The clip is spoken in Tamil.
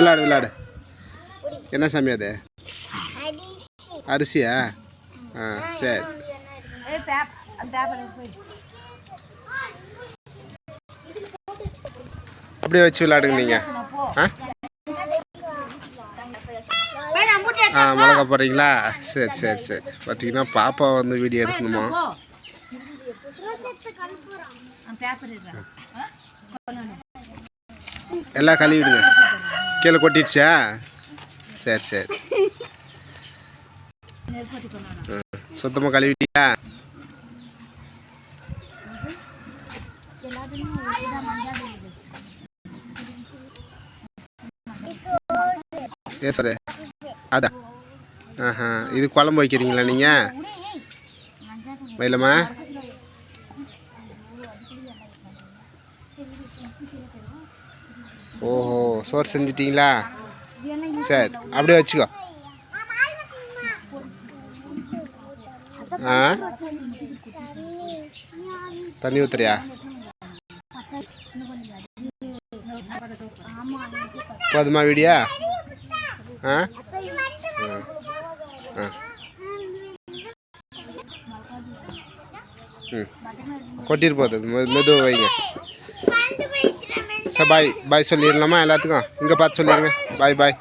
விளாடு விளாடு. என்ன சாமி அது? அரிசியா? ஆ சரி. அப்படியே வச்சு விளாடுங்க நீங்கள் ஆ? ஆ மிளகா போடுறீங்களா? சரி சரி சரி. பார்த்தீங்கன்னா பாப்பா வந்து வீடியோ எடுக்கணுமா? எல்லாம் கழுவிடுங்க. கீழே கொட்டிடுச்சா? சரி சரி. சுத்தமாக கழுவிட்டியா ஏ சார் அதான் ஆஹா இது குழம்பு வைக்கிறீங்களா நீங்கள் வைலம்மா ஓஹோ. சோறு செஞ்சிட்டிங்களா? சரி அப்படியே வச்சுக்கோ. ஆ? தண்ணி ஊத்துறியா? போதுமா வீடியா? ஆ? ஆ. ஆ ம். கொட்டிட்டு போகுது. மெ மெதுவாக வைங்க. சார் பாய் பாய் சொல்லிடலாமா எல்லாத்துக்கும்? இங்கே பார்த்து சொல்லிடுங்க பாய் பாய்